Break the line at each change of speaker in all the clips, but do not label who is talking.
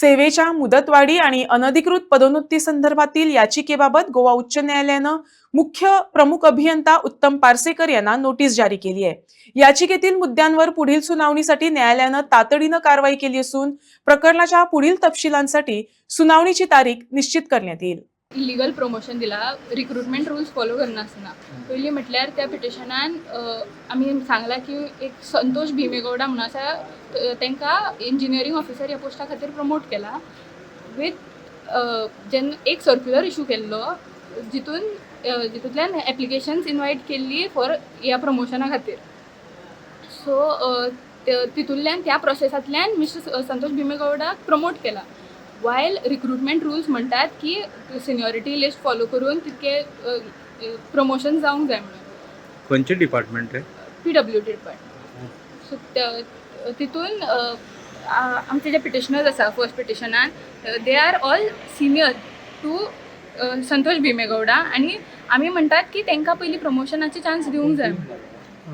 सेवेच्या मुदतवाढी आणि अनधिकृत पदोन्नती संदर्भातील याचिकेबाबत गोवा उच्च न्यायालयानं मुख्य प्रमुख अभियंता उत्तम पार्सेकर यांना नोटीस जारी केली आहे. याचिकेतील मुद्द्यांवर पुढील सुनावणीसाठी न्यायालयानं तातडीनं कारवाई केली असून प्रकरणाच्या पुढील तपशिलांसाठी सुनावणीची तारीख निश्चित करण्यात येईल.
इलिगल प्रमोशन दिला रिक्रुटमेंट रुल्स फॉलो करनासतना पयलीं म्हटल्यार त्या पिटिशनान आमी सांगला की एक संतोष भीमेगौडा म्हणून आसा तांकां इंजिनियरींग ऑफिसर ह्या पोस्टा खातीर प्रमोट केला. विथ जेन्ना एक सर्क्युलर इशू केल्लो जितून जितूंतल्यान एप्लिकेशन्स इनवायट केल्ली फॉर ह्या प्रमोशना खातीर. सो तितूंतल्यान त्या प्रोसेसांतल्यान मिस्टर संतोष भीमेगौडाक प्रमोट केला. वायल रिक्रुटमेंट रुल्स म्हणटात की सिनियरिटी लिस्ट फॉलो करून तितके प्रमोशन जावंक जाय म्हणून.
खंयचे डिपार्टमेंट रे
P W D department so तितून आमचे जे पिटिशनर्स आसा first पिटिशनान they are all senior to Santosh Bhimegowda. आनी आमी म्हणटात की तांकां पयलीं प्रमोशनाचे चान्स दिवंक जाय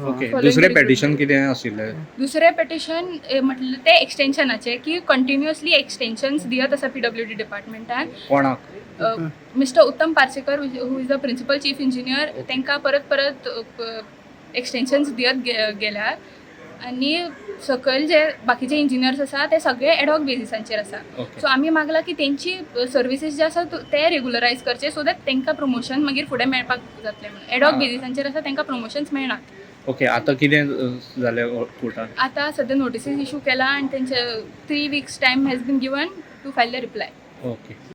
ओके दुसरें. पेटिशन कितें आशिल्लें
दुसरें पेटिशन म्हटलें तें एक्सटेन्शनाचें की कंटिन्युअसली एक्सटेन्शन्स दियत आसा पी डब्ल्यू डी डिपार्टमेंटान
कोणाक?
Mister Uttam Parsekar who is the principal chief engineer तांकां परत परत एक्सटेन्शन्स दियत गे- गेल्यार आनी सकयल जे बाकीचे इंजिनियर्स आसा ते सगळे एडॉक बेसिसांचेर आसा सो आमी मागला की तेंची सर्विसीस जे आसा तो- रेगुलरायज करचे सो दॅट तांकां प्रमोशन मागीर फुडें मेळपाक जातलें म्हणून. एडॉक
आं.
बेसिसांचेर आसा तांकां प्रमोशन्स मेळनात
ओके आतां कितें जालें कोर्टान
आतां सद्या नोटिसीस इशू केला आनी तेंचे three weeks time has been given to file the reply
okay.